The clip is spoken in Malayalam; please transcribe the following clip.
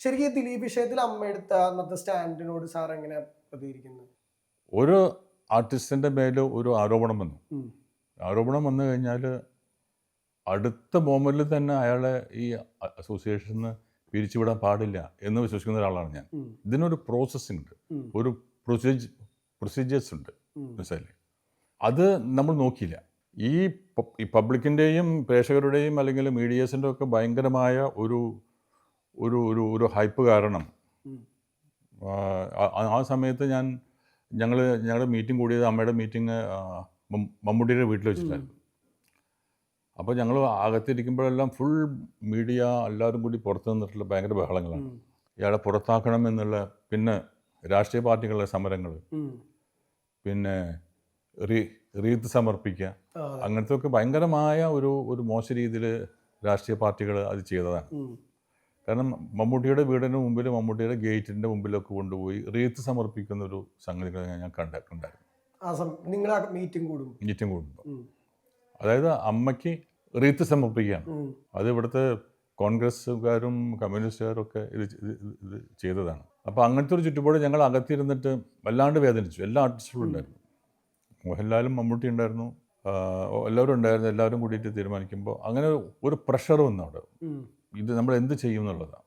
ശരിക്കും ഈ ദിലീപ് വിഷയത്തിൽ അമ്മ എടുത്ത അന്നത്തെ സ്റ്റാൻഡിനോട് സാർ എങ്ങനെ പ്രതികരിക്കുന്നത് ഒരു ആർട്ടിസ്റ്റിന്റെ മേലെ ഒരു ആരോപണം വന്നു. ആരോപണം വന്നു കഴിഞ്ഞാൽ അടുത്ത മോമെന്റിൽ തന്നെ അയാളെ ഈ അസോസിയേഷനിൽ നിന്ന് പിരിച്ചുവിടാൻ പാടില്ല എന്ന് വിശ്വസിക്കുന്ന ഒരാളാണ് ഞാൻ. ഇതിനൊരു പ്രോസസ്സ് ഉണ്ട്. ഒരു പ്രൊസീജ് പ്രൊസീജിയേഴ്സ് ഉണ്ട്. മനസ്സിലായില്ലേ? അത് നമ്മൾ നോക്കിയില്ല. ഈ പബ്ലിക്കിന്റെയും ഈ പബ്ലിക്കിന്റെയും പ്രേക്ഷകരുടെയും അല്ലെങ്കിൽ മീഡിയേഴ്സിന്റെ ഒക്കെ ഭയങ്കരമായ ഒരു ഒരു ഒരു ഒരു ഹൈപ്പ് കാരണം. ആ, സമയത്ത് ഞാൻ ഞങ്ങൾ ഞങ്ങളുടെ മീറ്റിംഗ് കൂടിയത് അമ്മയുടെ മീറ്റിംഗ് മമ്മൂട്ടിയുടെ വീട്ടിൽ വെച്ചിട്ടായിരുന്നു. അപ്പോൾ ഞങ്ങൾ അകത്തിരിക്കുമ്പോഴെല്ലാം ഫുൾ മീഡിയ എല്ലാവരും കൂടി പുറത്ത് നിന്നിട്ടുള്ള ഭയങ്കര ബഹളങ്ങളാണ്. ഇയാളെ പുറത്താക്കണം എന്നുള്ള പിന്നെ രാഷ്ട്രീയ പാർട്ടികളുടെ സമരങ്ങൾ പിന്നെ റീ റീത്ത് സമർപ്പിക്കുക. അങ്ങനത്തെ ഒക്കെ ഭയങ്കരമായ ഒരു ഒരു മോശ രീതിയിൽ രാഷ്ട്രീയ പാർട്ടികൾ അത് ചെയ്തതാണ്. കാരണം മമ്മൂട്ടിയുടെ വീടിന് മുമ്പിൽ മമ്മൂട്ടിയുടെ ഗേറ്റിന്റെ മുമ്പിലൊക്കെ കൊണ്ടുപോയി റീത്ത് സമർപ്പിക്കുന്ന ഒരു സംഗതികൾ ഞാൻ കണ്ടിട്ടുണ്ടായിരുന്നു നിങ്ങൾ മീറ്റിംഗ് കൂടും മീറ്റിംഗ് കൂടുമ്പോൾ അതായത് അമ്മയ്ക്ക് റീത്ത് സമർപ്പിക്കുകയാണ്. അത് ഇവിടുത്തെ കോൺഗ്രസ്സുകാരും കമ്മ്യൂണിസ്റ്റുകാരും ഒക്കെ ഇത് ഇത് ചെയ്തതാണ്. അപ്പോൾ അങ്ങനത്തെ ഒരു ചുറ്റുപാട് ഞങ്ങൾ അകത്തിരുന്നിട്ട് വല്ലാണ്ട് വേദനിച്ചു. എല്ലാ ആർട്ടിസ്റ്റുകളും ഉണ്ടായിരുന്നു. മോഹൻലാലും മമ്മൂട്ടി ഉണ്ടായിരുന്നു. എല്ലാവരും ഉണ്ടായിരുന്നു. എല്ലാവരും കൂടിയിട്ട് തീരുമാനിക്കുമ്പോൾ അങ്ങനെ ഒരു പ്രഷർ വന്നു അവിടെ. ഇത് നമ്മൾ എന്ത് ചെയ്യും എന്നുള്ളതാണ്